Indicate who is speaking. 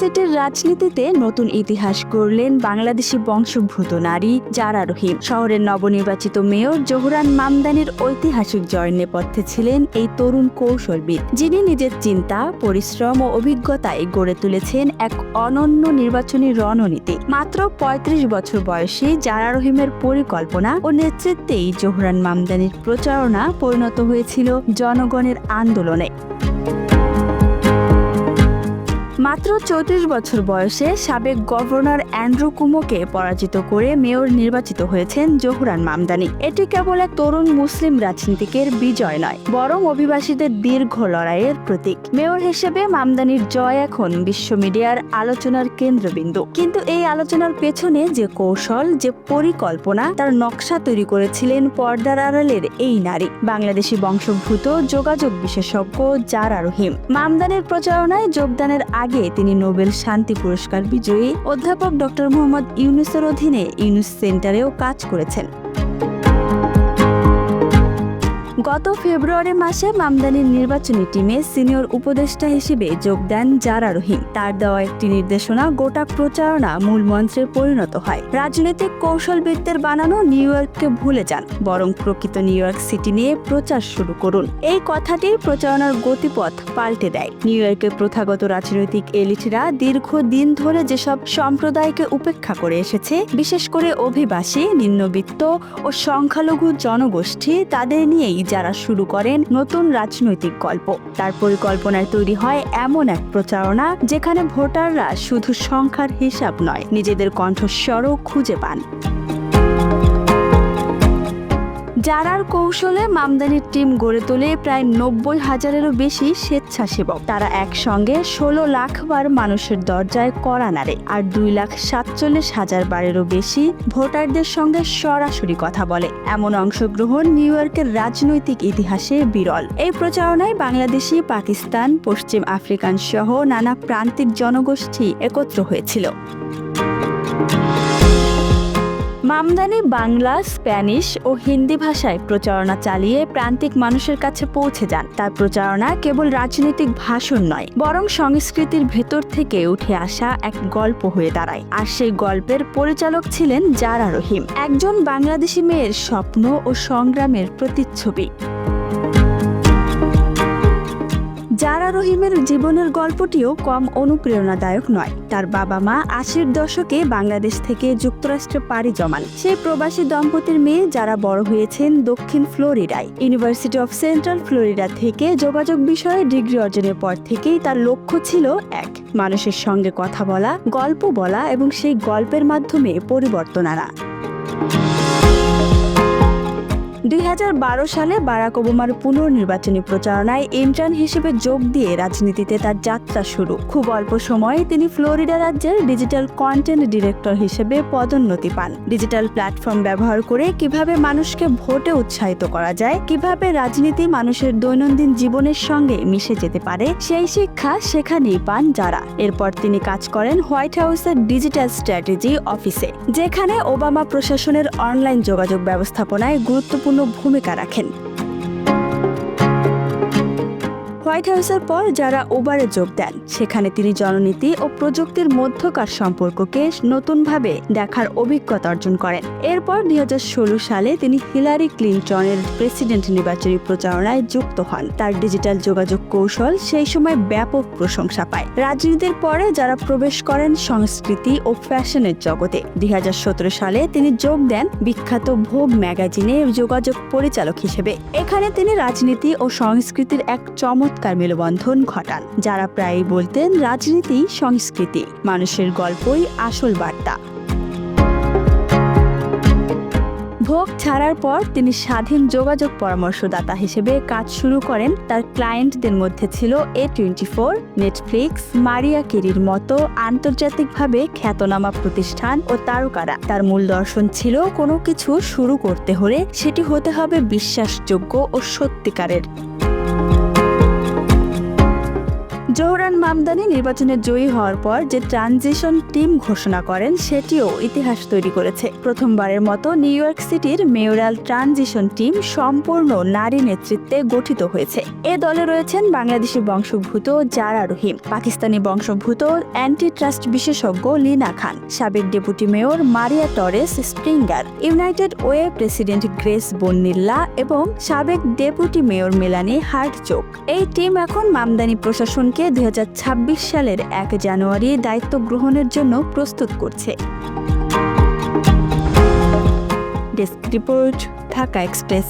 Speaker 1: সিটির রাজনীতিতে নতুন ইতিহাস গড়লেন বাংলাদেশি বংশোদ্ভূত নারী জারা রহিম। শহরের নবনির্বাচিত মেয়র জোহরান মামদানির ঐতিহাসিক জয়ের নেপথ্যে ছিলেন এই তরুণ কৌশলবিদ, যিনি নিজের চিন্তা, পরিশ্রম ও অভিজ্ঞতায় গড়ে তুলেছেন এক অনন্য নির্বাচনী রণনীতি। মাত্র ৩৫ বছর বয়সী জারা রহিমের পরিকল্পনা ও নেতৃত্বেই জোহরান মামদানির প্রচারণা পরিণত হয়েছিল জনগণের আন্দোলনে। মাত্র চৌত্রিশ বছর বয়সে সাবেক গভর্নর অ্যান্ড্রু কুমোকে পরাজিত করে মেয়র নির্বাচিত হয়েছেন জহুরান মামদানি। এটি কেবল এক তরুণ মুসলিম রাজনীতিকের বিজয় নয়, বরং অভিবাসীদের দীর্ঘ লড়াইয়ের প্রতীক। মেয়র হিসেবে মামদানির জয় এখন বিশ্ব মিডিয়ার আলোচনার কেন্দ্রবিন্দু। কিন্তু এই আলোচনার পেছনে যে কৌশল, যে পরিকল্পনা, তার নকশা তৈরি করেছিলেন পর্দার আড়ালের এই নারী। বাংলাদেশি বংশোদ্ভূত যোগাযোগ বিশেষজ্ঞ জারা রহিম। মামদানির প্রচারণায় যোগদানের আগে তিনি নোবেল শান্তি পুরস্কার বিজয়ী অধ্যাপক ডক্টর মোহাম্মদ ইউনুসের অধীনে ইউনুস সেন্টারেও কাজ করেছেন। গত ফেব্রুয়ারি মাসে মামদানির নির্বাচনী টিমে সিনিয়র উপদেষ্টা হিসেবে যোগ দেন জারা রহিম। তার দেওয়া একটি নির্দেশনা গোটা প্রচারণা মূল মন্ত্রে পরিণত হয়। রাজনৈতিক কৌশলবিদদের বানানো নিউ ইয়র্ককে ভুলে যান। বরং প্রকৃত নিউ ইয়র্ক সিটি নিয়ে প্রচার শুরু করুন। এই কথাটি প্রচারণার গতিপথ পাল্টে দেয়। নিউ ইয়র্কের প্রথাগত রাজনৈতিক এলিটরা দীর্ঘদিন ধরে যেসব সম্প্রদায়কে উপেক্ষা করে এসেছে, বিশেষ করে অভিবাসী, নিম্নবিত্ত ও সংখ্যালঘু জনগোষ্ঠী, তাদের নিয়েই যারা শুরু করেন নতুন রাজনৈতিক গল্প। তার পরিকল্পনায় তৈরি হয় এমন এক প্রচারণা যেখানে ভোটাররা শুধু সংখ্যার হিসাব নয়, নিজেদের কণ্ঠস্বরও খুঁজে পান। জারার কৌশলে মামদানির টিম গড়ে তোলে প্রায় নব্বই হাজারেরও বেশি স্বেচ্ছাসেবক। তারা একসঙ্গে ষোলো লাখ বার মানুষের দরজায় কড়া নাড়ে আর দুই লাখ সাতচল্লিশ হাজার বারেরও বেশি ভোটারদের সঙ্গে সরাসরি কথা বলে। এমন অংশগ্রহণ নিউ ইয়র্কের রাজনৈতিক ইতিহাসে বিরল। এই প্রচারণায় বাংলাদেশি, পাকিস্তান, পশ্চিম আফ্রিকান সহ নানা প্রান্তিক জনগোষ্ঠী একত্র হয়েছিল। মামদানি বাংলা, স্প্যানিশ ও হিন্দি ভাষায় প্রচারণা চালিয়ে প্রান্তিক মানুষের কাছে পৌঁছে যান। তার প্রচারণা কেবল রাজনৈতিক ভাষণ নয়, বরং সংস্কৃতির ভেতর থেকে উঠে আসা এক গল্প হয়ে দাঁড়ায়। আর সেই গল্পের পরিচালক ছিলেন জারা রহিম। একজন বাংলাদেশি মেয়ের স্বপ্ন ও সংগ্রামের প্রতিচ্ছবি। জারা রহিমের জীবনের গল্পটিও কম অনুপ্রেরণাদায়ক নয়। তার বাবা মা আশির দশকে বাংলাদেশ থেকে যুক্তরাষ্ট্রে পাড়ি জমান। সেই প্রবাসী দম্পতির মেয়ে যারা বড় হয়েছেন দক্ষিণ ফ্লোরিডায়। ইউনিভার্সিটি অফ সেন্ট্রাল ফ্লোরিডা থেকে যোগাযোগ বিষয়ে ডিগ্রি অর্জনের পর থেকেই তার লক্ষ্য ছিল এক, মানুষের সঙ্গে কথা বলা, গল্প বলা এবং সেই গল্পের মাধ্যমে পরিবর্তন আনা। দুই হাজার বারো সালে বারাক ওবামার পুনর্নির্বাচনী প্রচারণায় ইন্টার্ন হিসেবে যোগ দিয়ে রাজনীতিতে তার যাত্রা শুরু। খুব অল্প সময়ে তিনি ফ্লোরিডা রাজ্যের ডিজিটাল কন্টেন্ট ডিরেক্টর হিসেবে পদোন্নতি পান। ডিজিটাল প্ল্যাটফর্ম ব্যবহার করে কীভাবে মানুষকে ভোটে উৎসাহিত করা যায়, কীভাবে রাজনীতি মানুষের দৈনন্দিন জীবনের সঙ্গে মিশে যেতে পারে, সেই শিক্ষা সেখানেই পান যারা। এরপর তিনি কাজ করেন হোয়াইট হাউসের ডিজিটাল স্ট্র্যাটেজি অফিসে, যেখানে ওবামা প্রশাসনের অনলাইন যোগাযোগ ব্যবস্থাপনায় গুরুত্বপূর্ণ ভূমিকা রাখেন। হোয়াইট হাউসের পর যারা ওবারে যোগ দেন, সেখানে তিনি জননীতি ও প্রযুক্তির মধ্যকার সম্পর্ককে নতুনভাবে দেখার অভিজ্ঞতা অর্জন করেন। এরপর দুই হাজার ষোলো সালে তিনি হিলারি ক্লিন্টনের প্রেসিডেন্ট নির্বাচনী প্রচারণায় যুক্ত হন। তার ডিজিটাল যোগাযোগ কৌশল সেই সময় ব্যাপক প্রশংসা পায়। রাজনীতির পরে যারা প্রবেশ করেন সংস্কৃতি ও ফ্যাশনের জগতে, দুই হাজার সতেরো সালে তিনি যোগ দেন বিখ্যাত ভোগ ম্যাগাজিনে যোগাযোগ পরিচালক হিসেবে। এখানে তিনি রাজনীতি ও সংস্কৃতির এক চমৎকার মেলবন্ধন ঘটান, যারা প্রায়ই বলতেন রাজনীতি, সংস্কৃতি, মানুষের গল্পই আসল বার্তা। ভোগ ছাড়ার পর তিনি স্বাধীন যোগাযোগ পরামর্শদাতা হিসেবে কাজ শুরু করেন। তার ক্লায়েন্টদের মধ্যে ছিল A twenty four Netflix Maria কেরির মতো আন্তর্জাতিকভাবে খ্যাতনামা প্রতিষ্ঠান ও তারকারা। তার মূল দর্শন ছিল কোনো কিছু শুরু করতে হলে সেটি হতে হবে বিশ্বাসযোগ্য ও সত্যিকারের। জোহরান মামদানি নির্বাচনে জয়ী হওয়ার পর যে ট্রানজিশন টিম ঘোষণা করেন, সেটিও ইতিহাস তৈরি করেছে। প্রথমবারের মতো নিউ ইয়র্ক সিটির মেয়রাল ট্রানজিশন টিম সম্পূর্ণ নারী নেতৃত্বে গঠিত হয়েছে। এ দলে রয়েছেন বাংলাদেশি বংশোদ্ভূত জারা রহিম, পাকিস্তানি বংশোদ্ভূত অ্যান্টি ট্রাস্ট বিশেষজ্ঞ লিনা খান, সাবেক deputy mayor Maria Torres Springer, United Way president Grace Bonilla এবং সাবেক ডেপুটি মেয়র মেলানি হার্টচোক। এই টিম এখন মামদানি প্রশাসনকে দুই হাজার ছাব্বিশ সালের এক জানুয়ারি দায়িত্ব গ্রহণের জন্য প্রস্তুত করছে। Desk report, Dhaka Express.